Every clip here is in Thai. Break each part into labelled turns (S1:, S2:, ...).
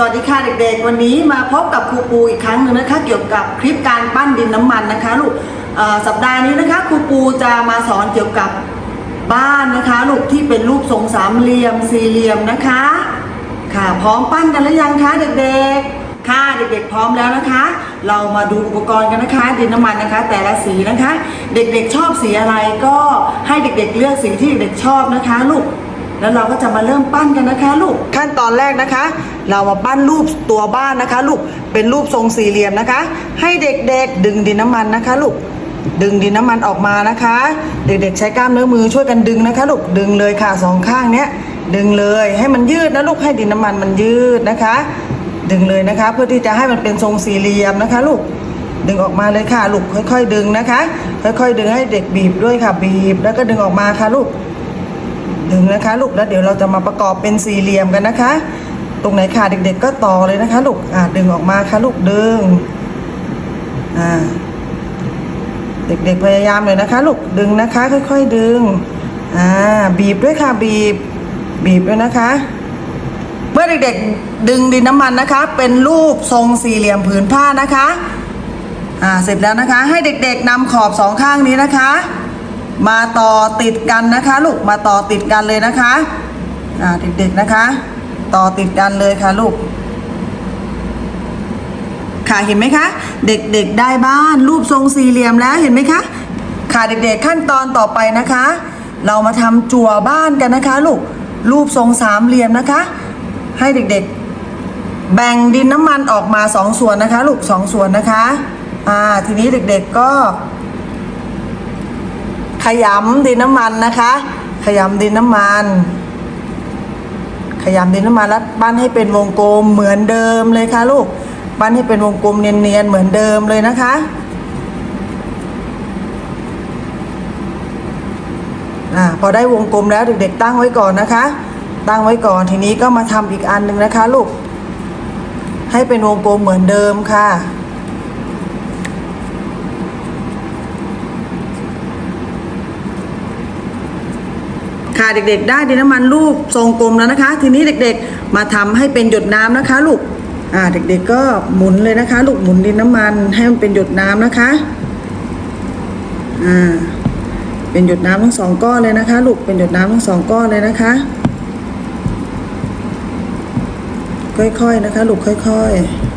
S1: สวัสดีค่ะเด็กๆ วันนี้มาพบกับครูปูอีกครั้งหนึ่งนะคะ เกี่ยวกับคลิปการปั้นดินน้ำมันนะคะลูกสัปดาห์นี้นะคะครูปูจะมาสอนเกี่ยวกับบ้านนะคะ ลูกที่เป็นรูปทรงสามเหลี่ยมสี่เหลี่ยมนะคะ ค่ะพร้อมปั้นกันหรือยังคะเด็กๆ ค่ะเด็กๆพร้อมแล้วนะคะ เรามาดูอุปกรณ์กันนะคะ ดินน้ำมันนะคะ แต่ละสีนะคะ เด็กๆชอบสีอะไรก็ให้เด็กๆ เลือกสีที่เด็กๆชอบนะคะลูก แล้วเราก็จะมาเริ่มปั้นกันนะคะลูกขั้นตอนแรกนะคะ เรามาปั้นรูปตัวบ้านนะคะ ลูกเป็นรูปทรงสี่เหลี่ยมนะคะ ให้เด็กๆดึงดินน้ำมันนะคะ ลูกดึงดินน้ำมันออกมานะคะ เด็กๆใช้กล้ามเนื้อมือช่วยกันดึงนะคะ ลูกดึงเลยค่ะสองข้างเนี้ยดึงเลยให้มันยืดนะลูกให้ดินน้ำมันมันยืดนะคะ ดึงเลยนะคะ เพื่อที่จะให้มันเป็นทรงสี่เหลี่ยมนะคะ ลูกดึงออกมาเลยค่ะ ลูกค่อย ๆ ดึงนะคะ ค่อย ๆ ดึงให้เด็กบีบด้วยค่ะบีบ แล้วก็ดึงออกมาค่ะลูก ดึงนะคะลูกแล้วเดี๋ยวเราจะมาประกอบเป็นสี่เหลี่ยมกันนะคะ ตรงไหนขาดเด็ก ๆ ก็ต่อเลยนะคะลูกอ่าดึงออกมาค่ะลูกดึงอ่าเด็กๆพยายามเลยนะคะลูกดึงนะคะ ค่อย ๆ ดึงอ่าบีบด้วยค่ะบีบ บีบด้วยนะคะ เมื่อเด็กๆดึงดินน้ำมันนะคะ เป็นรูปทรงสี่เหลี่ยมผืนผ้านะคะอ่าเสร็จแล้วนะคะ ให้เด็กๆนำขอบสองข้างนี้นะคะ มาต่อติดกันนะคะ ลูกมาต่อติดกันเลยนะคะอ่าเด็กๆนะคะ ต่อติดกันเลยค่ะลูก ค่ะเห็นไหมคะ เด็กๆได้บ้านรูปทรงสี่เหลี่ยมแล้วเห็นไหมคะค่ะเด็กๆขั้นตอนต่อไปนะคะ เรามาทำจั่วบ้านกันนะคะ ลูกรูปทรงสามเหลี่ยมนะคะ ให้เด็กๆ แบ่งดินน้ำมันออกมาสองส่วนนะคะ ลูกสองส่วนนะคะอ่าทีนี้เด็กๆก็ ยำดินน้ำมันนะคะ ขยำดินน้ำมัน ขยำดินน้ำมันแล้วปั้นให้เป็นวงกลมเหมือนเดิมเลยค่ะลูกปั้นให้เป็นวงกลมเนียนๆเหมือนเดิมเลยนะคะอ่าพอได้วงกลมแล้วเด็กๆ ตั้งไว้ก่อนนะคะ ตั้งไว้ก่อนทีนี้ก็มาทำอีกอันหนึ่งนะคะลูกให้เป็นวงกลมเหมือนเดิมค่ะ ค่ะเด็กๆ ได้ดินน้ำมันรูปทรงกลมแล้วนะคะ ทีนี้เด็กๆ มาทำให้เป็นหยดน้ำนะคะลูกอ่าเด็กๆก็หมุนเลยนะคะ ลูกหมุนดินน้ำมันให้มันเป็นหยดน้ำนะคะอ่าเป็นหยดน้ำทั้งสองก้อนเลยนะคะ ลูกเป็นหยดน้ำทั้งสองก้อนเลยนะคะ ค่อยๆนะคะ ลูกค่อย ๆ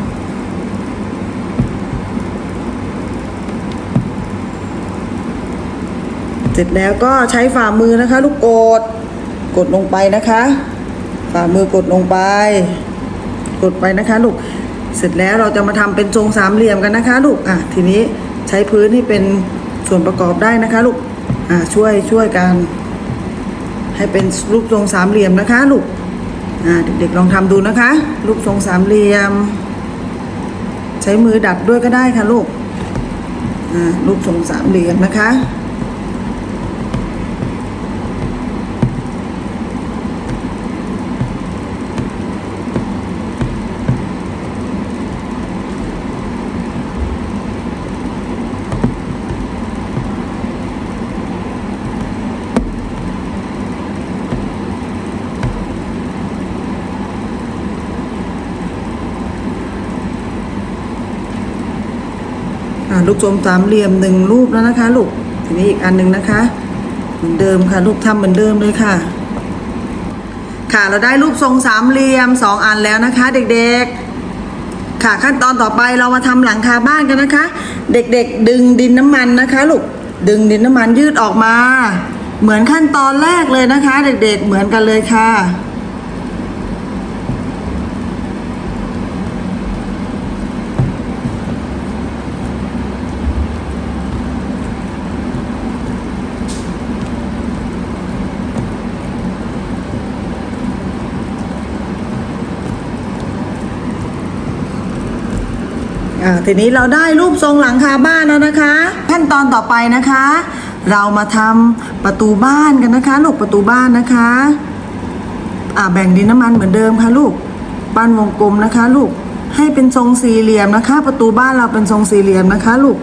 S1: เสร็จแล้วก็ใช้ฝ่ามือนะคะ ลูกกดกดลงไปนะคะ ฝ่ามือกดลงไป กดไปนะคะลูกเสร็จแล้วเราจะมาทำเป็นทรงสามเหลี่ยมกันนะคะ ลูกอะทีนี้ใช้พื้นให้เป็นส่วนประกอบได้นะคะ ลูกอะช่วยช่วยกันให้เป็นรูปทรงสามเหลี่ยมนะคะ ลูกอ่าเด็กๆลองทำดูนะคะ รูปทรงสามเหลี่ยม ใช้มือดัดด้วยก็ได้ค่ะลูกอ่ารูปทรงสามเหลี่ยมนะคะ ลูกทรงสามเหลี่ยมหนึ่งรูปแล้วนะคะลูกทีนี้อีกอันหนึ่งนะคะ เหมือนเดิมค่ะลูกทำเหมือนเดิมเลยค่ะ ค่ะเราได้รูปทรงสามเหลี่ยมสองอันแล้วนะคะ เด็กๆ ค่ะขั้นตอนต่อไปเรามาทำหลังคาบ้านกันนะคะ เด็กๆ ดึงดินน้ำมันนะคะลูกดึงดินน้ำมันยืดออกมา เหมือนขั้นตอนแรกเลยนะคะ เด็กๆ เหมือนกันเลยค่ะ อ่าทีนี้เราได้รูปทรงหลังคาบ้านแล้วนะคะ ขั้นตอนต่อไปนะคะ เรามาทำประตูบ้านกันนะคะ ลูกประตูบ้านนะคะอ่าแบ่งดินน้ำมันเหมือนเดิมค่ะลูกปั้นวงกลมนะคะ ลูกให้เป็นทรงสี่เหลี่ยมนะคะ ประตูบ้านเราเป็นทรงสี่เหลี่ยมนะคะ ลูก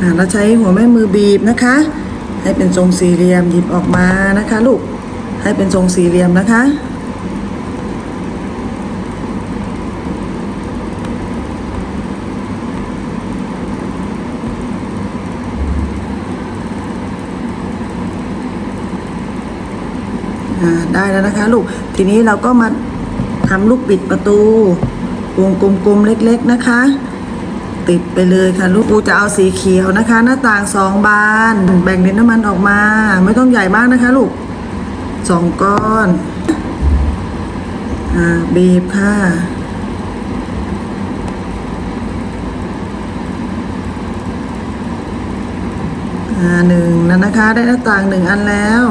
S1: อ่าเราใช้หัวแม่มือบีบนะคะ ให้เป็นทรงสี่เหลี่ยมหยิบออกมานะคะ ลูก ให้เป็นทรงสี่เหลี่ยมนะคะอ่าได้แล้วนะคะลูก ทีนี้เราก็มาทำลูกบิดประตูวงกลมๆเล็กๆนะคะ ติดไปเลยค่ะลูกปูจะเอาสีเขียวนะคะ หน้าต่างสองบาน แบ่งดินน้ำมันออกมา ไม่ต้องใหญ่มากนะคะลูก สองก้อนอ่าบีบค่ะอ่าหนึ่งแล้วนะคะ ได้หน้าต่างหนึ่งอันแล้ว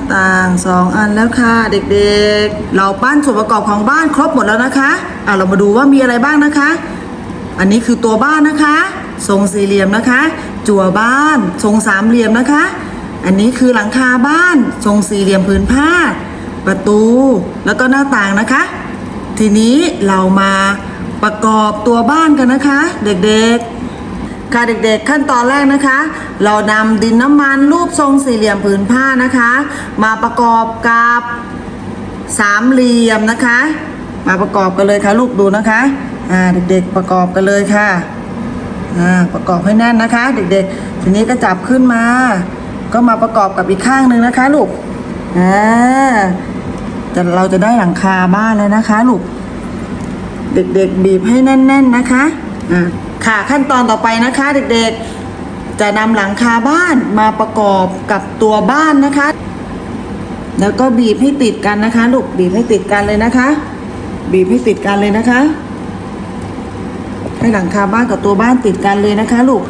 S1: าต่างสองอันแล้วค่ะ เด็กๆ เราปั้นส่วนประกอบของบ้านครบหมดแล้วนะคะอะเรามาดูว่ามีอะไรบ้างนะคะ อันนี้คือตัวบ้านนะคะ ทรงสี่เหลี่ยมนะคะ จั่วบ้าน ทรงสามเหลี่ยมนะคะ อันนี้คือหลังคาบ้าน ทรงสี่เหลี่ยมผืนผ้า ประตูแล้วก็หน้าต่างนะคะ ทีนี้เรามาประกอบตัวบ้านกันนะคะ เด็กๆ ค่ะเด็กๆ ขั้นตอนแรกนะคะ เรานำดินน้ำมันรูปทรงสี่เหลี่ยมผืนผ้านะคะ มาประกอบกับสามเหลี่ยมนะคะ มาประกอบกันเลยค่ะลูกดูนะคะอ่าเด็กๆประกอบกันเลยค่ะอ่าประกอบให้แน่นนะคะ เด็กๆ ทีนี้ก็จับขึ้นมา ก็มาประกอบกับอีกข้างหนึ่งนะคะลูกอ่าแต่เราจะได้หลังคาบ้านแล้วนะคะลูกเด็กๆ บีบให้แน่น ๆนะคะ อ่าค่ะขั้นตอนต่อไปนะคะ เด็กๆ จะนำหลังคาบ้านมาประกอบกับตัวบ้านนะคะ แล้วก็บีบให้ติดกันนะคะลูกบีบให้ติดกันเลยนะคะ บีบให้ติดกันเลยนะคะ ให้หลังคาบ้านกับตัวบ้านติดกันเลยนะคะลูก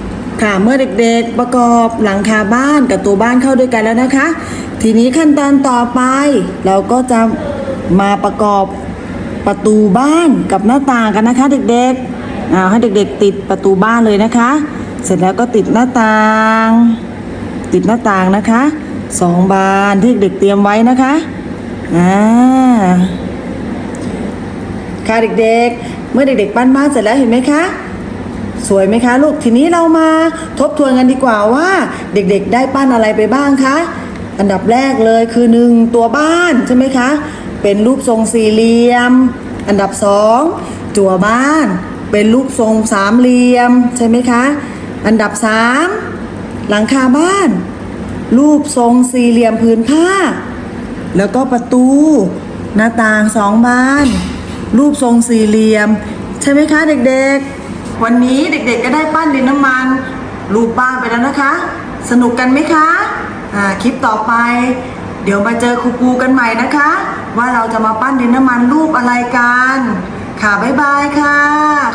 S1: ค่ะเมื่อเด็กๆประกอบหลังคาบ้านกับตัวบ้านเข้าด้วยกันแล้วนะคะ ทีนี้ขั้นตอนต่อไป เราก็จะมาประกอบประตูบ้านกับหน้าต่างกันนะคะ เด็กๆ เอาให้เด็กๆ ติดประตูบ้านเลยนะคะ เสร็จแล้วก็ติดหน้าต่าง ติดหน้าต่างนะคะสองบานที่เด็กเตรียมไว้นะคะอ่าค่ะเด็กๆ เมื่อเด็กๆปั้นบ้านเสร็จแล้วเห็นไหมคะสวยไหมคะลูกทีนี้เรามาทบทวนกันดีกว่าว่า เด็กๆ ได้ปั้นอะไรไปบ้างคะอันดับแรกเลยคือหนึ่งตัวบ้านใช่ไหมคะ เป็นรูปทรงสี่เหลี่ยม อันดับสองจั่วบ้าน เป็นรูปทรงสามเหลี่ยมใช่ไหมคะ อันดับสามหลังคาบ้าน รูปทรงสี่เหลี่ยมผืนผ้า แล้วก็ประตู หน้าต่างสองบาน รูปทรงสี่เหลี่ยม ใช่ไหมคะเด็กๆ วันนี้เด็กๆ ก็ได้ปั้นดินน้ำมัน รูปบ้านไปแล้วนะคะ สนุกกันไหมคะอ่าคลิปต่อไป เดี๋ยวมาเจอครูปูกันใหม่นะคะ ว่าเราจะมาปั้นดินน้ำมันรูปอะไรกัน ค่ะบ๊ายบายค่ะ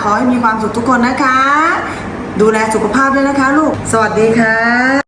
S1: ขอให้มีความสุขทุกคนนะคะ ดูแลสุขภาพด้วยนะคะ ลูก สวัสดีค่ะ